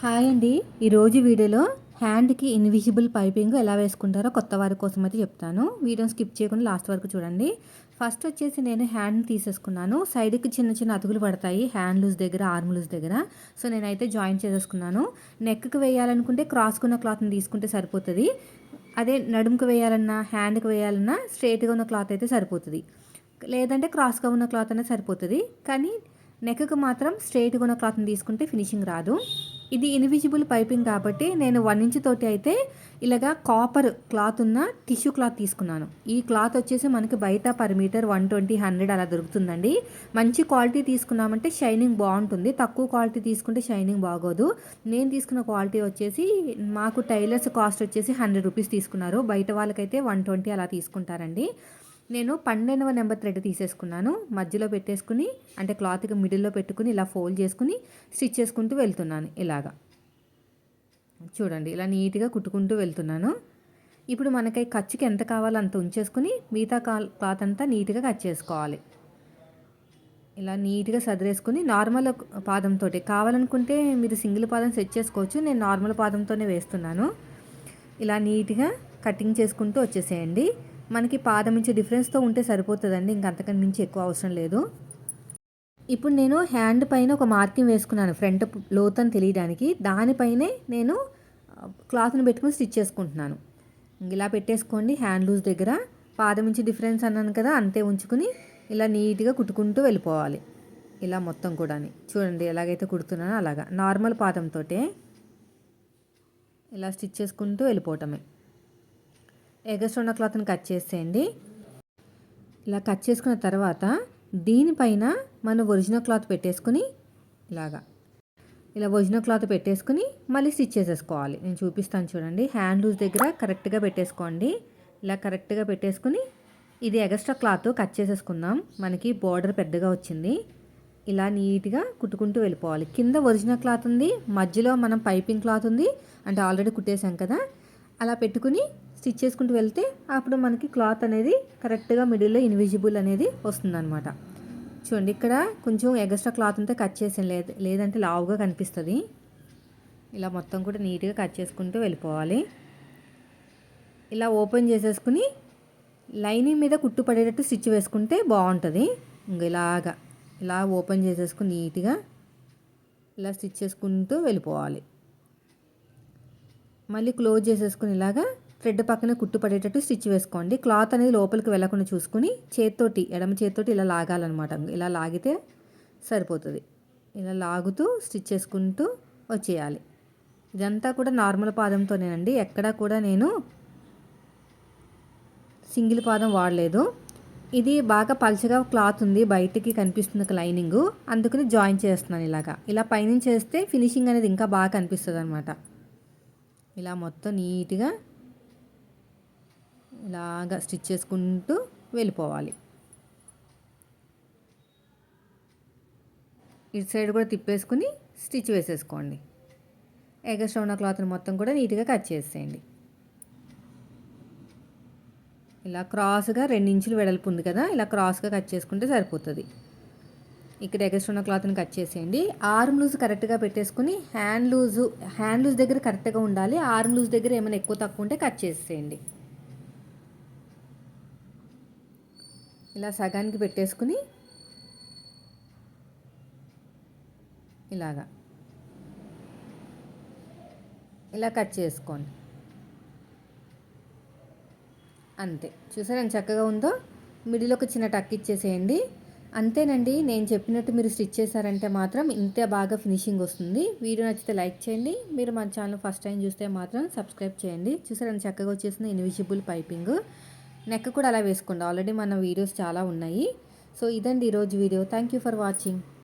Hi అండి. ఈరోజు వీడియోలో హ్యాండ్కి ఇన్విజిబుల్ పైపింగ్ ఎలా వేసుకుంటారో కొత్త వారి కోసం అయితే చెప్తాను. వీడియోని స్కిప్ చేయకుండా లాస్ట్ వరకు చూడండి. ఫస్ట్ వచ్చేసి నేను హ్యాండ్ తీసేసుకున్నాను. సైడ్కి చిన్న చిన్న అతుకులు పడతాయి. హ్యాండ్ లూజ్ దగ్గర ఆర్మ్ లూజ్ దగ్గర. సో నేనైతే జాయిన్ చేసేసుకున్నాను. నెక్కి వేయాలనుకుంటే క్రాస్కున్న క్లాత్ని తీసుకుంటే సరిపోతుంది. అదే నడుముకు వేయాలన్నా హ్యాండ్కి వేయాలన్నా స్ట్రైట్గా ఉన్న క్లాత్ అయితే సరిపోతుంది. లేదంటే క్రాస్గా ఉన్న క్లాత్ అనేది సరిపోతుంది. కానీ నెక్కి మాత్రం స్ట్రైట్గా ఉన్న క్లాత్ని తీసుకుంటే ఫినిషింగ్ రాదు. ఇది ఇన్విజిబుల్ పైపింగ్ కాబట్టి నేను వన్ ఇంచ్ తోటి అయితే ఇలాగా కాపర్ క్లాత్ ఉన్న టిష్యూ క్లాత్ తీసుకున్నాను. ఈ క్లాత్ వచ్చేసి మనకి బయట per metre one twenty hundred అలా దొరుకుతుందండి. మంచి క్వాలిటీ తీసుకున్నామంటే షైనింగ్ బాగుంటుంది. తక్కువ క్వాలిటీ తీసుకుంటే షైనింగ్ బాగోదు. నేను తీసుకున్న క్వాలిటీ వచ్చేసి మాకు టైలర్స్ కాస్ట్ వచ్చేసి హండ్రెడ్ రూపీస్ తీసుకున్నారు. బయట వాళ్ళకైతే వన్ ట్వంటీ అలా తీసుకుంటారండి. నేను పన్నెండవ నెంబర్ థ్రెడ్ తీసేసుకున్నాను. మధ్యలో పెట్టేసుకుని అంటే క్లాత్కి మిడిల్లో పెట్టుకుని ఇలా ఫోల్డ్ చేసుకుని స్టిచ్ చేసుకుంటూ వెళ్తున్నాను ఇలాగా. చూడండి ఇలా నీట్గా కుట్టుకుంటూ వెళ్తున్నాను. ఇప్పుడు మనకి ఖర్చుకి ఎంత కావాలో అంత ఉంచేసుకుని మిగతా క్లాత్ అంతా నీట్గా కట్ చేసుకోవాలి. ఇలా నీట్గా సదిరేసుకుని నార్మల్ పాదంతో కావాలనుకుంటే మీరు సింగిల్ పాదం సెట్ చేసుకోవచ్చు. నేను నార్మల్ పాదంతోనే వేస్తున్నాను. ఇలా నీట్గా కటింగ్ చేసుకుంటూ వచ్చేసేయండి. మనకి పాదం నుంచి డిఫరెన్స్తో ఉంటే సరిపోతుందండి. ఇంక మించి ఎక్కువ అవసరం లేదు. ఇప్పుడు నేను హ్యాండ్ పైన ఒక మార్కింగ్ వేసుకున్నాను. ఫ్రంట్ లోతని తెలియడానికి. దానిపైనే నేను క్లాత్ని పెట్టుకుని స్టిచ్ చేసుకుంటున్నాను. ఇలా పెట్టేసుకోండి. హ్యాండ్ లూజ్ దగ్గర. పాదం నుంచి డిఫరెన్స్ అన్నాను కదా అంతే ఉంచుకుని ఇలా నీట్గా కుట్టుకుంటూ వెళ్ళిపోవాలి. ఇలా మొత్తం కూడా చూడండి ఎలాగైతే కుడుతున్నానో అలాగా. నార్మల్ పాదంతో ఇలా స్టిచ్ చేసుకుంటూ వెళ్ళిపోవటమే. ఎగస్ట్ ఉన్న క్లాత్ని కట్ చేసేయండి. ఇలా కట్ చేసుకున్న తర్వాత దీనిపైన మనం ఒరిజినల్ క్లాత్ పెట్టేసుకుని ఇలాగా. ఇలా ఒరిజినల్ క్లాత్ పెట్టేసుకుని మళ్ళీ స్టిచ్ చేసేసుకోవాలి. నేను చూపిస్తాను చూడండి. హ్యాండ్ లూజ్ దగ్గర కరెక్ట్గా పెట్టేసుకోండి. ఇలా కరెక్ట్గా పెట్టేసుకుని ఇది ఎగస్ట్రా క్లాత్ కట్ చేసేసుకుందాం. మనకి బార్డర్ పెద్దగా వచ్చింది. ఇలా నీట్గా కుట్టుకుంటూ వెళ్ళిపోవాలి. కింద ఒరిజినల్ క్లాత్ ఉంది. మధ్యలో మనం పైపింగ్ క్లాత్ ఉంది. అంటే ఆల్రెడీ కుట్టేశాం కదా. అలా పెట్టుకుని స్టిచ్ చేసుకుంటూ వెళ్తే అప్పుడు మనకి క్లాత్ అనేది కరెక్ట్గా మిడిల్లో ఇన్విజిబుల్ అనేది వస్తుందన్నమాట. చూడండి ఇక్కడ కొంచెం ఎగస్ట్రా క్లాత్ ఉంటే కట్ చేసాం లేదు లేదంటే లావుగా కనిపిస్తుంది. ఇలా మొత్తం కూడా నీట్గా కట్ చేసుకుంటూ వెళ్ళిపోవాలి. ఇలా ఓపెన్ చేసేసుకుని లైనింగ్ మీద కుట్టు పడేటట్టు స్టిచ్ వేసుకుంటే బాగుంటుంది. ఇంక ఇలాగా ఇలా ఓపెన్ చేసేసుకుని నీట్గా ఇలా స్టిచ్ చేసుకుంటూ వెళ్ళిపోవాలి. మళ్ళీ క్లోజ్ చేసేసుకుని ఇలాగా థ్రెడ్ పక్కన కుట్టు పడేటట్టు స్టిచ్ వేసుకోండి. క్లాత్ అనేది లోపలికి వెళ్ళకుండా చూసుకుని చేత్తోటి ఎడమ చేత్తోటి ఇలా లాగాలన్నమాట. ఇలా లాగితే సరిపోతుంది. ఇలా లాగుతూ స్టిచ్ చేసుకుంటూ వచ్చేయాలి. ఇదంతా కూడా నార్మల్ పాదంతోనేనండి. ఎక్కడా కూడా నేను సింగిల్ పాదం వాడలేదు. ఇది బాగా పలచగా క్లాత్ ఉంది. బయటికి కనిపిస్తుంది లైనింగ్. అందుకని జాయిన్ చేస్తున్నాను ఇలాగా. ఇలా పైనుంచి చేస్తే ఫినిషింగ్ అనేది ఇంకా బాగా కనిపిస్తుంది అనమాట ఇలా మొత్తం నీట్గా ఇలాగా స్టిచ్ చేసుకుంటూ వెళ్ళిపోవాలి. ఇటు సైడ్ కూడా తిప్పేసుకుని స్టిచ్ వేసేసుకోండి. ఎగస్ట్రా ఉన్న క్లాత్ని మొత్తం కూడా నీట్గా కట్ చేసేయండి. ఇలా క్రాస్గా రెండించులు వెడల్పు ఉంది కదా ఇలా క్రాస్గా కట్ చేసుకుంటే సరిపోతుంది. ఇక్కడ ఎగస్ట్రా ఉన్న క్లాత్ని కట్ చేసేయండి. ఆర్మ్ లూజ్ కరెక్ట్గా పెట్టేసుకుని హ్యాండ్ లూజు హ్యాండ్ లూజ్ దగ్గర కరెక్ట్గా ఉండాలి. ఆర్మ్ లూజ్ దగ్గర ఏమైనా ఎక్కువ తక్కువ ఉంటే కట్ చేసేయండి. ఇలా సగానికి పెట్టేసుకుని ఇలాగా. ఇలా కట్ చేసుకోండి. అంతే. చూసారా ఎంత చక్కగా ఉందో? మిడిల్ ఒక చిన్న టక్ ఇచ్చేసేయండి. అంతేనండి నేను చెప్పినట్టు మీరు స్టిచ్ చేశారంటే మాత్రం ఇంతే బాగా ఫినిషింగ్ వస్తుంది. వీడియో నచ్చితే లైక్ చేయండి. మీరు మన ఛానల్ ఫస్ట్ టైం చూస్తే మాత్రం సబ్స్క్రైబ్ చేయండి. చూసారని చక్కగా వచ్చేసింది? Invisible piping. నెక్ కూడా అలా వేసుకోండి ఆల్రెడీ మన వీడియోస్ చాలా ఉన్నాయి. సో ఇదండి ఈరోజు video thank you for watching